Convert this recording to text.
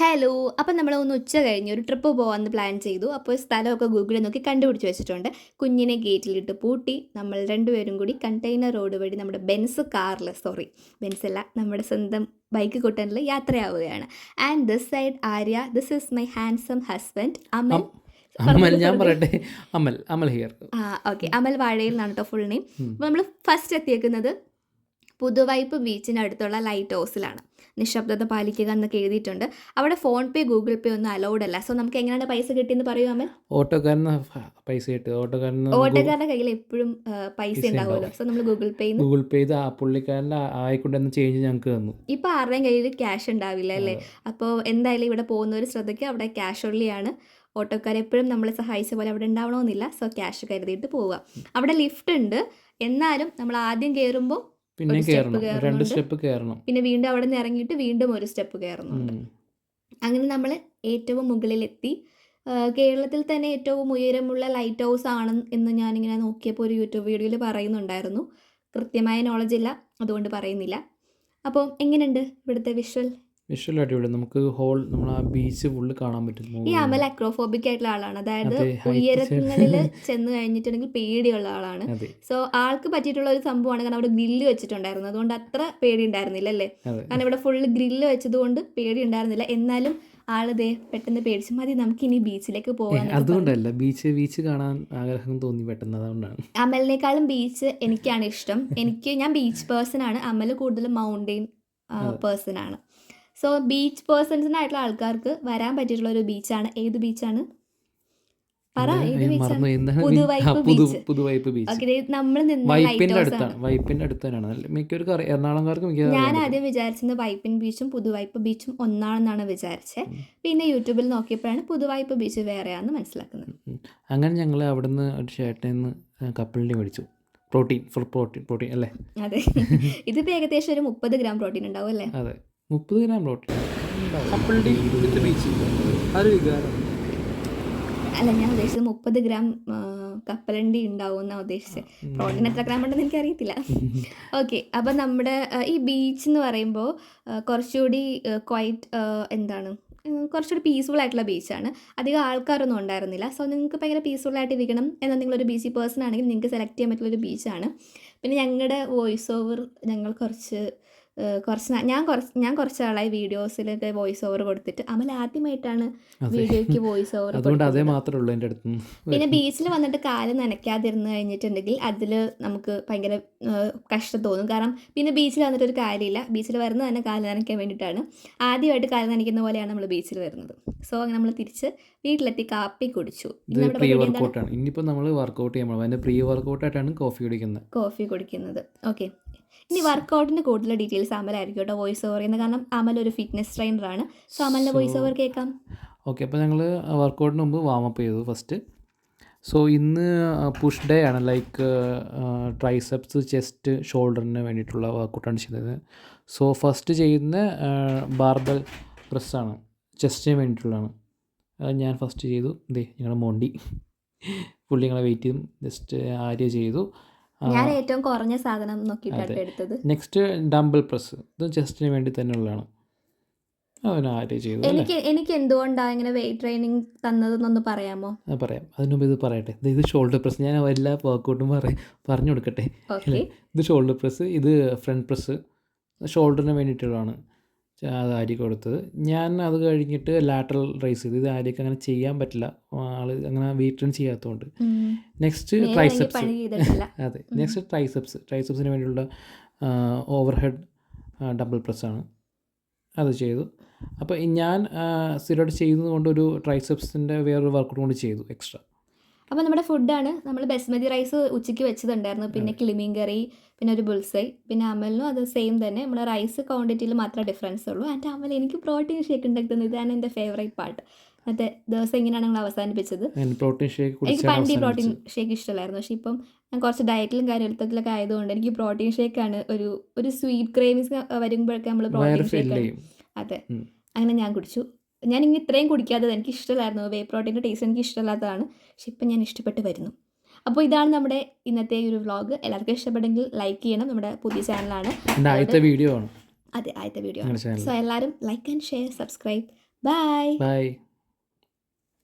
Hello അപ്പം നമ്മൾ ഒന്ന് ഉച്ച കഴിഞ്ഞ് ഒരു ട്രിപ്പ് പോകാമെന്ന് പ്ലാൻ ചെയ്തു. അപ്പോൾ സ്ഥലമൊക്കെ ഗൂഗിളിൽ നോക്കി കണ്ടുപിടിച്ച് വെച്ചിട്ടുണ്ട്. കുഞ്ഞിനെ ഗേറ്റിലിട്ട് പൂട്ടി നമ്മൾ രണ്ടുപേരും കൂടി കണ്ടെയ്നർ റോഡ് വഴി നമ്മുടെ ബെൻസ് കാറിൽ സോറി ബെൻസ് അല്ല നമ്മുടെ സ്വന്തം ബൈക്ക് കൊട്ടനിൽ യാത്രയാവുകയാണ്. And this side Arya this is my handsome husband Amal Amal ഞാൻ പറയട്ടെ? അമൽ അമൽ ഹിയർ ആ ഓക്കെ അമൽ വാഴയിൽ നിന്നാണ് കേട്ടോ ഫുൾ നെയിം അപ്പോൾ നമ്മൾ ഫസ്റ്റ് എത്തിയേക്കുന്നത് പുതുവൈപ്പ് ബീച്ചിനടുത്തുള്ള ലൈറ്റ് ഹൗസിലാണ്. നിശബ്ദത പാലിക്കുക എന്നൊക്കെ എഴുതിയിട്ടുണ്ട്. അവിടെ ഫോൺ പേ ഗൂഗിൾ പേ ഒന്നും അലൗഡ് അല്ല. സോ നമുക്ക് എങ്ങനെയാണ് പൈസ കിട്ടിയെന്ന് പറയുമോ അമ്മ ഓട്ടോക്കാരന് പൈസ കിട്ടും. ഓട്ടോക്കാരന് ഓട്ടോക്കാരുടെ കയ്യിൽ എപ്പോഴും പൈസ ഉണ്ടാവുമല്ലോ. സോ നമ്മൾ ഗൂഗിൾ പേ ഗൂഗിൾ പേ ചെയ്ത് ആ പുള്ളിക്കാരന്റെ ആയിക്കൊണ്ടെന്ന് ചേഞ്ച് ഞങ്ങൾക്ക് തന്നു. ഇപ്പൊ ആരുടെയും കയ്യിൽ ക്യാഷ് ഉണ്ടാവില്ല അല്ലേ? അപ്പോൾ എന്തായാലും ഇവിടെ പോകുന്നവർ ശ്രദ്ധിക്കുക. അവിടെ ക്യാഷ് ഉള്ളിയാണ് ഓട്ടോക്കാരെ എപ്പോഴും നമ്മളെ സഹായിച്ച പോലെ അവിടെ ഉണ്ടാവണമെന്നില്ല. സോ ക്യാഷ് കരുതിയിട്ട് പോവുക. അവിടെ ലിഫ്റ്റ് ഉണ്ട്. എന്നാലും നമ്മൾ ആദ്യം കയറുമ്പോൾ പിന്നെ കയറണം രണ്ട് സ്റ്റെപ്പ് കയറണം പിന്നെ വീണ്ടും അവിടെ നിന്ന് ഇറങ്ങിയിട്ട് വീണ്ടും ഒരു സ്റ്റെപ്പ് കയറുന്നുണ്ട് അങ്ങനെ നമ്മൾ ഏറ്റവും മുകളിലെത്തി. കേരളത്തിൽ തന്നെ ഏറ്റവും ഉയരമുള്ള ലൈറ്റ് ഹൗസ് ആണ് എന്ന് ഞാനിങ്ങനെ നോക്കിയപ്പോൾ ഒരു യൂട്യൂബ് വീഡിയോയിൽ പറയുന്നുണ്ടായിരുന്നു. കൃത്യമായ നോളജ് ഇല്ല അതുകൊണ്ട് പറയുന്നില്ല. അപ്പോൾ എങ്ങനെയുണ്ട് ഇവിടുത്തെ വിഷ്വൽ വിഷ്വൽ അടിപൊളി നമുക്ക് ഹോൾ നമ്മൾ ആ ബീച്ച് ഫുള്ള് കാണാൻ പറ്റും. ഈ അമൽ അക്രോഫോബിക് ആയിട്ടുള്ള ആളാണ്. അതായത് അതെ, ഉയരങ്ങളിൽ ചെന്ന് കഴിഞ്ഞിട്ടുണ്ടെങ്കിൽ പേടിയുള്ള ആളാണ്. സോ ആൾക്ക് പറ്റിയിട്ടുള്ള ഒരു സംഭവമാണ്. കാരണം അവിടെ ഗ്രില്ല് വെച്ചിട്ടുണ്ടായിരുന്നു. അതുകൊണ്ട് അത്ര പേടി ഉണ്ടായിരുന്നില്ല അല്ലേ കാരണം ഇവിടെ ഫുള്ള് ഗ്രില്ല് വെച്ചതുകൊണ്ട് പേടി ഉണ്ടായിരുന്നില്ല. എന്നാലും ആളതേ പെട്ടെന്ന് പേടിച്ചു മതി നമുക്ക് ഇനി ബീച്ചിലേക്ക് പോകാം പോകാൻ അതുകൊണ്ടല്ല. ബീച്ച് ബീച്ച് കാണാൻ ആഗ്രഹം തോന്നി പെട്ടെന്ന്. അതുകൊണ്ടാണ്. അമലിനേക്കാളും ബീച്ച് എനിക്കാണ് ഇഷ്ടം. എനിക്ക് ഞാൻ ബീച്ച് പേഴ്സൺ ആണ്. അമൽ കൂടുതലും മൗണ്ടെയിൻ പേഴ്സൺ ആണ്. സോ ബീച്ച് പേഴ്സൺസിനായിട്ടുള്ള ആൾക്കാർക്ക് വരാൻ പറ്റിയിട്ടുള്ള ഒരു ബീച്ചാണ് ഏത് ബീച്ചാണ് പറ എന്താണ്? ഏത് ഞാൻ ബീച്ചാണ് പുതുവൈപ്പ് ബീച്ച്. നമ്മൾ നിന്ന വൈപ്പിന്റെ അടുത്താണ്. മിക്കവർക്കും എറണാകുളംകാർക്ക് ആദ്യം വിചാരിച്ചത് വൈപ്പിൻ ബീച്ചും പുതുവൈപ്പ് ബീച്ചും ഒന്നാണെന്നാണ് വിചാരിച്ചത്. പിന്നെ യൂട്യൂബിൽ നോക്കിയപ്പോഴാണ് പുതുവൈപ്പ് ബീച്ച് വേറെയാണെന്ന് മനസ്സിലാക്കുന്നത്. അങ്ങനെ ഞങ്ങൾ അവിടുന്ന് ഒരു ചേട്ടനിൽ നിന്ന് കപ്പിളിനെ മേടിച്ചു. പ്രോട്ടീൻ ഫുൾ പ്രോട്ടീൻ പ്രോട്ടീൻ അല്ലേ? അതെ. ഇതിപ്പോ ഏകദേശം ഒരു മുപ്പത് ഗ്രാം പ്രോട്ടീൻ ഉണ്ടാവും അല്ലേ? അതെ. മുപ്പത് ഗ്രാം പ്രോട്ടീൻ. കപ്പലിന്റെ വിത്ത് ബീച്ച് അതൊരു വികാരം. അല്ല ഞാൻ ഉദ്ദേശിച്ചത് മുപ്പത് ഗ്രാം കപ്പലണ്ടി ഉണ്ടാവും എന്നാണ് ഉദ്ദേശിച്ചത് പ്രോട്ടീൻ എത്ര ഗ്രാം ഉണ്ടെന്ന് എനിക്ക് അറിയത്തില്ല ഓക്കെ അപ്പം നമ്മുടെ ഈ ബീച്ച് എന്ന് പറയുമ്പോൾ കുറച്ചുകൂടി ക്വൈറ്റ് എന്താണ് കുറച്ചുകൂടി പീസ്ഫുൾ ആയിട്ടുള്ള ബീച്ചാണ് അധികം ആൾക്കാരൊന്നും ഉണ്ടായിരുന്നില്ല. സോ നിങ്ങൾക്ക് ഭയങ്കര പീസ്ഫുൾ ആയിട്ട് ഇരിക്കണം എന്നാൽ നിങ്ങളൊരു ബീച്ച് പേഴ്സൺ ആണെങ്കിൽ നിങ്ങൾക്ക് സെലക്ട് ചെയ്യാൻ പറ്റുള്ള ഒരു ബീച്ചാണ് പിന്നെ ഞങ്ങളുടെ വോയിസ് ഓവർ ഞങ്ങൾ കുറച്ച് കുറച്ച് ഞാൻ കുറച്ച് ഞാൻ കുറച്ച് നാളായി വീഡിയോസിലൊക്കെ വോയിസ് ഓവർ കൊടുത്തിട്ട്. അമൽ ആദ്യമായിട്ടാണ് വീഡിയോക്ക് വീഡിയോയ്ക്ക് വോയിസ് ഓവർ അതുകൊണ്ട് അതേ മാത്രമേ ഉള്ളൂ എന്റെ അടുത്ത്. പിന്നെ ബീച്ചിൽ വന്നിട്ട് കാൽ നനയ്ക്കാതിരുന്ന് കഴിഞ്ഞിട്ടുണ്ടെങ്കിൽ അതിൽ നമുക്ക് ഭയങ്കര കഷ്ടം തോന്നും. കാരണം പിന്നെ ബീച്ചിൽ വന്നിട്ട് ഒരു കാര്യമില്ല. ബീച്ചിൽ വരുന്നത് തന്നെ കാൽ നനയ്ക്കാൻ വേണ്ടിയിട്ടാണ്. ആദ്യമായിട്ട് കാൽ നനയ്ക്കുന്ന പോലെയാണ് നമ്മൾ ബീച്ചിൽ വരുന്നത്. സോ അങ്ങനെ നമ്മൾ തിരിച്ച് വീട്ടിലെത്തി കാപ്പി കുടിച്ചു. പ്രീ വർക്കൗട്ടാണ് ഇനിയിപ്പോൾ നമ്മൾ വർക്കൗട്ട് ചെയ്യുമ്പോൾ പ്രീ വർക്കൗട്ടായിട്ടാണ് കോഫി കുടിക്കുന്നത്. കോഫി കുടിക്കുന്നത്. ഓക്കെ ഇനി വർക്കൗട്ടിന്റെ കൂടുതൽ ഡീറ്റെയിൽസ് അമലായിരിക്കും കേട്ടോ വോയിസ് ഓവർ ചെയ്യുന്നത് കാരണം അമൽ ഒരു ഫിറ്റ്നസ് ട്രെയിനറാണ് സോ അമലിന്റെ വോയിസ് ഓവർ കേൾക്കാം. ഓക്കെ അപ്പോൾ ഞങ്ങൾ വർക്കൗട്ടിന് മുമ്പ് അപ്പ് ചെയ്തു ഫസ്റ്റ് സോ ഇന്ന് പുഷ് ഡേ ആണ്. ലൈക്ക് ട്രൈസെപ്സ് ചെസ്റ്റ് ഷോൾഡറിന് വേണ്ടിയിട്ടുള്ള വർക്കൗട്ടാണ് ചെയ്തത്. സോ ഫസ്റ്റ് ചെയ്യുന്ന ബാർബൽ പ്രസ്സാണ് ചെസ്റ്റിന് വേണ്ടിയിട്ടുള്ളതാണ്. അത് ഞാൻ ഫസ്റ്റ് ചെയ്തു. ദേ ഞങ്ങളുടെ മോണ്ടി. പുള്ളി ഞങ്ങളെ വെയിറ്റ് ചെയ്തും. ജസ്റ്റ് ആര്യ ചെയ്തു. ഞാൻ ഏറ്റവും കുറഞ്ഞ സാധനം നോക്കിയിട്ടാണ്. എടുത്തത്. നെക്സ്റ്റ് ഡംബിൾ പ്രസ് ഇത് ജസ്റ്റിന് വേണ്ടി തന്നെയുള്ളതാണ്. ഉള്ളതാണ് എനിക്ക് എനിക്ക് എന്തുകൊണ്ടാണ് ഇങ്ങനെ വെയിറ്റ് ട്രെയിനിങ് തന്നതെന്നൊന്ന് പറയാമോ? പറയാം. അതിനു മുമ്പ് ഇത് പറയട്ടെ. ഇത് ഇത് ഷോൾഡർ പ്രസ് ഞാൻ എല്ലാ വർക്കൗട്ടും പറയും പറഞ്ഞു കൊടുക്കട്ടെ ഇത് ഷോൾഡർ പ്രസ് ഇത് ഫ്രണ്ട് പ്രസ് ഷോൾഡറിന് വേണ്ടിയിട്ടുള്ളതാണ്. അത് ആര്യ കൊടുത്തത്. ഞാൻ അത് കഴിഞ്ഞിട്ട് ലാറ്ററൽ റൈസ് ചെയ്ത്. ഇത് ആര്യക്ക് അങ്ങനെ ചെയ്യാൻ പറ്റില്ല. ആൾ അങ്ങനെ വെയിറ്റ് റൺ ചെയ്യാത്തതുകൊണ്ട് നെക്സ്റ്റ് ട്രൈസെപ്സ് അതെ. നെക്സ്റ്റ് ട്രൈസെപ്സ് ട്രൈസെപ്സിന് വേണ്ടിയുള്ള ഓവർ ഹെഡ് ഡബിൾ ആണ്. അത് ചെയ്തു. അപ്പോൾ ഞാൻ സ്ഥിരമായിട്ട് ചെയ്യുന്നതുകൊണ്ട് ഒരു ട്രൈസെപ്സിന്റെ വേറൊരു വർക്കൗട്ട് കൊണ്ട് ചെയ്തു എക്സ്ട്രാ അപ്പോൾ നമ്മുടെ ഫുഡാണ് നമ്മൾ ബസ്മതി റൈസ് ഉച്ചയ്ക്ക് വെച്ചതുണ്ടായിരുന്നു. പിന്നെ കിളിമീൻ കറി പിന്നെ ഒരു ബുൾസൈ പിന്നെ അമലിനും അത് സെയിം തന്നെ. നമ്മൾ റൈസ് ക്വാണ്ടിറ്റിയിൽ മാത്രമേ ഡിഫറൻസ് ഉള്ളൂ. ആൻഡ് അമൽ എനിക്ക് പ്രോട്ടീൻ ഷേക്ക് ഉണ്ടാക്കുന്നത് ഇതാണ് എന്റെ ഫേവറേറ്റ് പാർട്ട് മറ്റേ ദിവസം എങ്ങനെയാണ് നിങ്ങൾ അവസാനിപ്പിച്ചത്. എനിക്ക് പണ്ടി ഈ പ്രോട്ടീൻ ഷേക്ക് ഇഷ്ടമല്ലായിരുന്നു. പക്ഷേ ഇപ്പം ഞാൻ കുറച്ച് ഡയറ്റിലും കാര്യത്തിലൊക്കെ ആയതുകൊണ്ട് എനിക്ക് പ്രോട്ടീൻ ഷേക്കാണ് ഒരു ഒരു സ്വീറ്റ് ക്രേവിങ്സ് വരുമ്പോഴൊക്കെ നമ്മൾ പ്രോട്ടീൻ ഷേക്ക് അതെ. അങ്ങനെ ഞാൻ കുടിച്ചു. ഞാൻ ഇങ്ങനെ ഇത്രയും കുടിക്കാത്തത് എനിക്ക് ഇഷ്ടമല്ലായിരുന്നു വേ പ്രോട്ടീന്റെ ടേസ്റ്റ് എനിക്ക് ഇഷ്ടമല്ലാത്തതാണ് പക്ഷെ ഇപ്പം ഞാൻ ഇഷ്ടപ്പെട്ട് വരുന്നു. അപ്പോൾ ഇതാണ് നമ്മുടെ ഇന്നത്തെ ഈ ഒരു വ്ളോഗ് എല്ലാവർക്കും ഇഷ്ടപ്പെട്ടെങ്കിൽ ലൈക്ക് ചെയ്യണം. നമ്മുടെ പുതിയ ചാനലാണ് വീഡിയോ ആണ്. അതെ ആദ്യത്തെ വീഡിയോ ആണ്. സോ എല്ലാവരും like and share subscribe bye bye